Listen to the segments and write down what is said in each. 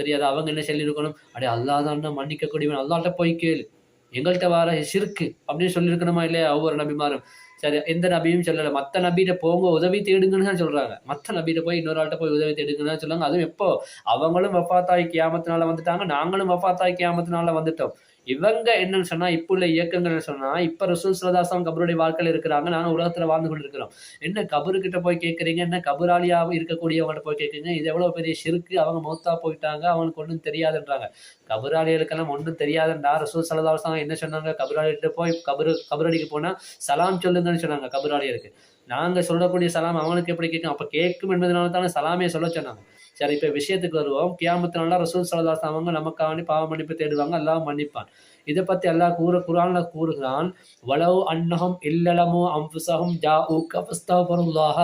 தெரியாது அவங்க என்ன சொல்லியிருக்கணும்? அடே அல்லா தான் மன்னிக்கக்கூடியவன். அல்லாட்ட போய் கேளு. எங்கள்கிட்ட வர சிறுக்கு அப்படின்னு சொல்லியிருக்கணுமா இல்லையா? ஒவ்வொரு நபிமாரும். சரி எந்த நபியும் சொல்லலை. மற்ற நபிகிட்ட போங்க உதவி தேடுங்கன்னு தான் மற்ற நபிகிட்ட போய் இன்னொரு ஆள்கிட்ட போய் உதவி தேடுங்கன்னு சொல்லுவாங்க அதுவும் எப்போ? அவங்களும் வஃபாத்தாய் கியாமத்தினால வந்துட்டாங்க. நாங்களும் வஃபாத்தாய் கியாமத்தினால வந்துட்டோம். இவங்க என்னன்னு சொன்னா இப்போ உள்ள இயக்கங்கள் சொன்னா இப்ப ரசூல் சிலதாசம் கபருடைய வாழ்க்கையில் இருக்கிறாங்க. நானும் உலகத்துல வாழ்ந்து கொண்டு இருக்கிறோம் என்ன கபரு கிட்ட போய் கேட்குறீங்க என்ன கபராளியாக இருக்கக்கூடியவங்கள்ட்ட போய் கேட்குறீங்க இது எவ்வளவு பெரிய சிறுக்கு? அவங்க மௌத்தா போயிட்டாங்க. அவங்களுக்கு ஒன்றும் தெரியாதுன்றாங்க. கபராளிகளுக்கெல்லாம் ஒன்றும் தெரியாதுன்றா. ரசூல் சலதாசம் என்ன சொன்னாங்க? கபராளிகிட்ட போய் கபரு கபரடிக்கு போனா சலாம் சொல்லுங்கன்னு சொன்னாங்க கபராளிகளுக்கு. நாங்க சொல்லக்கூடிய சலாம் அவனுக்கு எப்படி கேட்கும்? அப்ப கேட்கும் என்பதனால தானே சலாமே சொல்ல சொன்னாங்க. சரி இப்போ விஷயத்துக்கு வருவோம். கியாமத்தினால ரசூல் சலதாஸ் அவங்க நமக்காக பாவ மன்னிப்பு தேடுவாங்க. எல்லாம் மன்னிப்பான். இதை பத்தி அல்லாஹ் கூற குரான்ல கூறுகிறான் வளவு அன்னகம் இல்லலமோ அம்புசஹம் ஜா ஊக்க வஸ்தவருல்லாஹ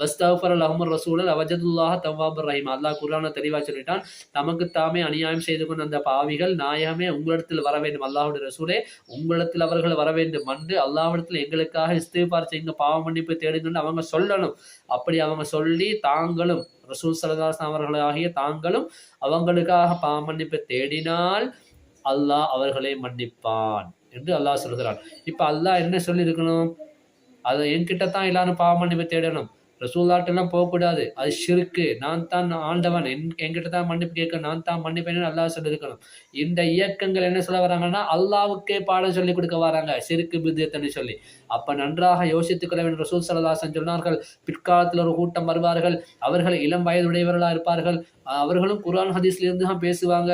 வஸ்தவர் லஹம் ரசூலல் அவஜதுல்லாஹ தவாபர் ரஹீம். அல்லாஹ் குரான தெளிவாக சொல்லிட்டான் நமக்கு தாமே அநியாயம் செய்து கொண்ட அந்த பாவிகள் நாயகமே உங்களிடத்தில் வர வேண்டும். அல்லாஹுடைய ரசூலே உங்களிடத்தில் அவர்கள் வர வேண்டும். அன்று அல்லாஹிடத்தில் எங்களுக்காக இஸ்திபார் செய்யுங்க. பண்ணி மன்னிப்பு தேடுங்கன்னு அவங்க சொல்லணும். அப்படி அவங்க சொல்லி தாங்களும் ரசூல் சலதாஸ் அவர்களாகிய தாங்களும் அவங்களுக்காக பாமன்னிப்பு தேடினால் அல்லாஹ் அவர்களை மன்னிப்பான் என்று அல்லாஹ் சொல்கிறான். இப்ப அல்லாஹ் என்ன சொல்லியிருக்கணும்? அதை என்கிட்ட தான் எல்லாரும் பாவமன்னிப்பு தேடணும். ரசூல்லாட்டெல்லாம் போகக்கூடாது. அது ஷிருக்கு. நான் தான் ஆண்டவன். என் என்கிட்ட தான் மன்னிப்பு கேட்க நான் தான் மன்னிப்பேன்னு அல்லா சொல்லியிருக்கணும். இந்த இயக்கங்கள் என்ன சொல்ல வராங்கன்னா அல்லாவுக்கே பாடம் சொல்லி கொடுக்க வராங்க. சிறுக்கு பித்தியத்தன்னு சொல்லி. அப்போ நன்றாக யோசித்துக் கொள்ள வேண்டும். ரசூல் சலதாசன் சொன்னார்கள் பிற்காலத்தில் ஒரு கூட்டம் வருவார்கள். அவர்கள் இளம் வயதுடையவர்களாக இருப்பார்கள். அவர்களும் குரான் ஹதீஸ்லேருந்து தான் பேசுவாங்க.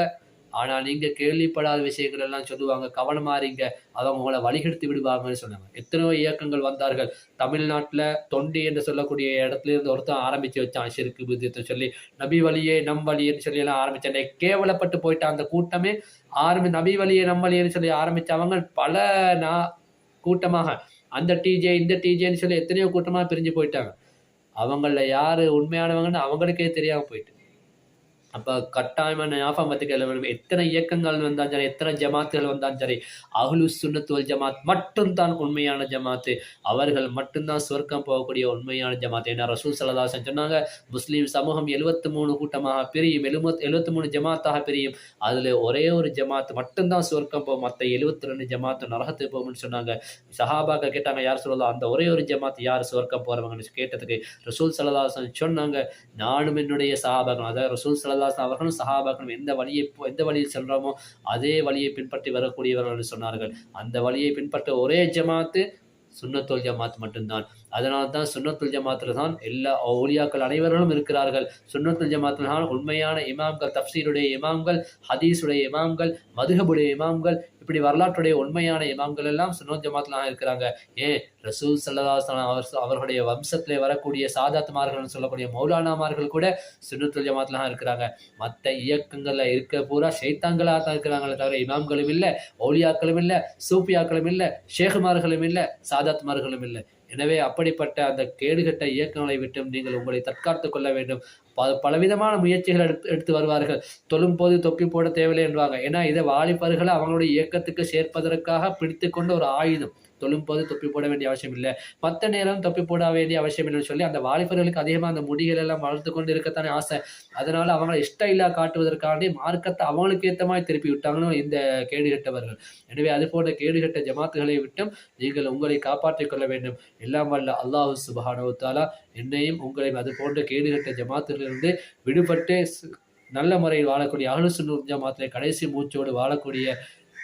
ஆனால் நீங்கள் கேள்விப்படாத விஷயங்கள் எல்லாம் சொல்லுவாங்க கவனமா இருங்க அவங்க உங்களை வழிகெடுத்து விடுவாங்கன்னு சொன்னாங்க. எத்தனையோ இயக்கங்கள் வந்தார்கள். தமிழ்நாட்டில் தொண்டி என்று சொல்லக்கூடிய இடத்துல இருந்து ஒருத்தன் ஆரம்பித்து வச்சான் சிறுக்கு புத்தியத்தை சொல்லி. நபி வழியே நம் வழியன்னு சொல்லி எல்லாம் ஆரம்பிச்சாங்க கேவலப்பட்டு போயிட்ட அந்த கூட்டமே. ஆரம்பி நபி வழியே நம் வழியன்னு சொல்லி ஆரம்பித்தவங்க பல நா கூட்டமாக. அந்த டிஜே இந்த டிஜேன்னு சொல்லி எத்தனையோ கூட்டமாக பிரிஞ்சு போயிட்டாங்க. அவங்கள யார் உண்மையானவங்கன்னு அவங்களுக்கே தெரியாமல் போயிட்டு. அப்போ கட்டாயமான ஞாபகம் வச்சுக்கல வேணும் எத்தனை இயக்கங்கள் வந்தாலும் சரி எத்தனை ஜமாத்துகள் வந்தாலும் சரி அஹ்லு சுண்ணத்துவல் ஜமாத் மட்டும்தான் உண்மையான ஜமாத்து. அவர்கள் மட்டும்தான் சொர்க்கம் போகக்கூடிய உண்மையான ஜமாத் ஏன்னா ரசூல் சலதாசன் சொன்னாங்க முஸ்லீம் சமூகம் எழுபத்து மூணு கூட்டமாக பிரியும் எழுபத் எழுபத்தி மூணு ஜமாத்தாக பிரியும். அதில் ஒரே ஒரு ஜமாத்து மட்டும்தான் சொர்க்கம் போகும். மற்ற எழுபத்தி ரெண்டு ஜமாத்து நரகத்துக்கு போகும்னு சொன்னாங்க. சஹாபாக்கள் கேட்டாங்க யார் சொல்லலாம் அந்த ஒரே ஒரு ஜமாத்து யார் சொர்க்கம் போகிறவங்கன்னு கேட்டதுக்கு ரசூல் சலதாசன் சொன்னாங்க நானும் என்னுடைய சஹாபாக்கள் அதாவது ரசூல் சலதா சல்லாஸ் அவர்களும் சஹாபாக்களும் எந்த வழியை எந்த வழியில் செல்றோமோ அதே வழியை பின்பற்றி வரக்கூடியவர்கள் என்று சொன்னார்கள். அந்த வழியை பின்பற்ற ஒரே ஜமாத்து சுண்ணத்தோல் ஜமாத் மட்டும்தான். அதனால் தான் சுண்ணத்துல் ஜமாத்தில் தான் எல்லா ஓலியாக்கள் அனைவர்களும் இருக்கிறார்கள். சுண்ணத்துல் ஜமாத்தில் தான் உண்மையான இமாம்கள் தப்சீருடைய இமாம்கள் ஹதீஸுடைய இமாம்கள் மதுகபுடைய இமாம்கள் இப்படி வரலாற்றுடைய உண்மையான இமாம்கள் எல்லாம் சுன்னத் ஜமாத்தில் இருக்கிறாங்க. ஏன்? ரசூல் சல்லாஸ்லாம் அவர் அவர்களுடைய வம்சத்தில் வரக்கூடிய சாதாத்மார்கள்னு சொல்லக்கூடிய மௌலானாமார்கள் கூட சுண்ணத்துல் ஜமாத்தில் இருக்கிறாங்க. மற்ற இயக்கங்களில் இருக்க பூரா ஷைத்தாங்களாக தான் இருக்கிறாங்களே தவிர இமாம்களும் இல்லை ஓலியாக்களும் இல்லை சூப்பியாக்களும் இல்லை ஷேகுமார்களும் இல்லை சாதாத்மார்களும் இல்லை. எனவே அப்படிப்பட்ட அந்த கேடுகட்ட இயக்கங்களை விட்டும் நீங்கள் உங்களை தற்காத்து கொள்ள வேண்டும். ப பலவிதமான முயற்சிகள் எடுத்து எடுத்து வருவார்கள். தொழும் போது தொப்பி போட தேவையில்லை என்பாங்க ஏன்னா இதை வாலிபர்களை அவங்களுடைய இயக்கத்துக்கு சேர்ப்பதற்காக பிடித்து கொண்ட ஒரு ஆயுதம். தொழும்போது தொப்பி போட வேண்டிய அவசியம் இல்லை மற்ற நேரம் தொப்பி போட வேண்டிய அவசியம் இல்லைன்னு சொல்லி அந்த வாலிபர்களுக்கு அதிகமாக அந்த முடிகள் எல்லாம் வளர்த்து கொண்டு இருக்கத்தானே ஆசை. அதனால அவங்களை இஷ்ட இல்லா காட்டுவதற்காண்டி மார்க்கத்தை அவங்களுக்கு ஏற்ற மாதிரி திருப்பி விட்டாங்கன்னு இந்த கேடுகட்டவர்கள் எனவே அது போன்ற கேடுகட்ட ஜமாத்துகளை விட்டும் நீங்கள் உங்களை காப்பாற்றிக் கொள்ள வேண்டும். எல்லாம் வல்ல அல்லாஹு சுபஹானவத்தாலா என்னையும் உங்களையும் அது போன்ற கேடுகட்ட ஜமாத்திலிருந்து விடுபட்டு நல்ல முறையில் வாழக்கூடிய அகலுசு ஜமாத்திலே கடைசி மூச்சோடு வாழக்கூடிய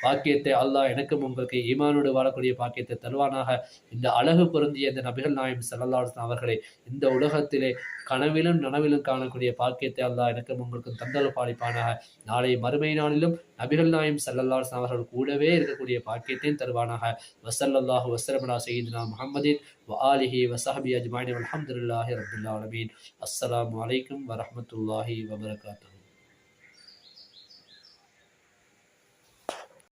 பாக்கியத்தை அல்லாஹ் எனக்கும் உங்களுக்கு ஈமானோடு வாழக்கூடிய பாக்கியத்தை தருவானாக இந்த அழகு பொருந்திய இந்த நபிகள் நாயம் செல்லல்லாசன் அவர்களை இந்த உலகத்திலே கனவிலும் நனவிலும் காணக்கூடிய பாக்கியத்தை அல்லாஹ் எனக்கும் உங்களுக்கு தந்தல் பாலிப்பானாக நாளை மறுமை நாளிலும் நபிகள் நாயம் செல்லல்லாசன் அவர்கள் கூடவே இருக்கக்கூடிய பாக்கியத்தையும் தருவானாக வசல்லாஹு வசரமனா செய்தினா முகமதின் وآله وصحبه أجمعين والحمد لله رب العالمين السلام عليكم ورحمة الله وبركاته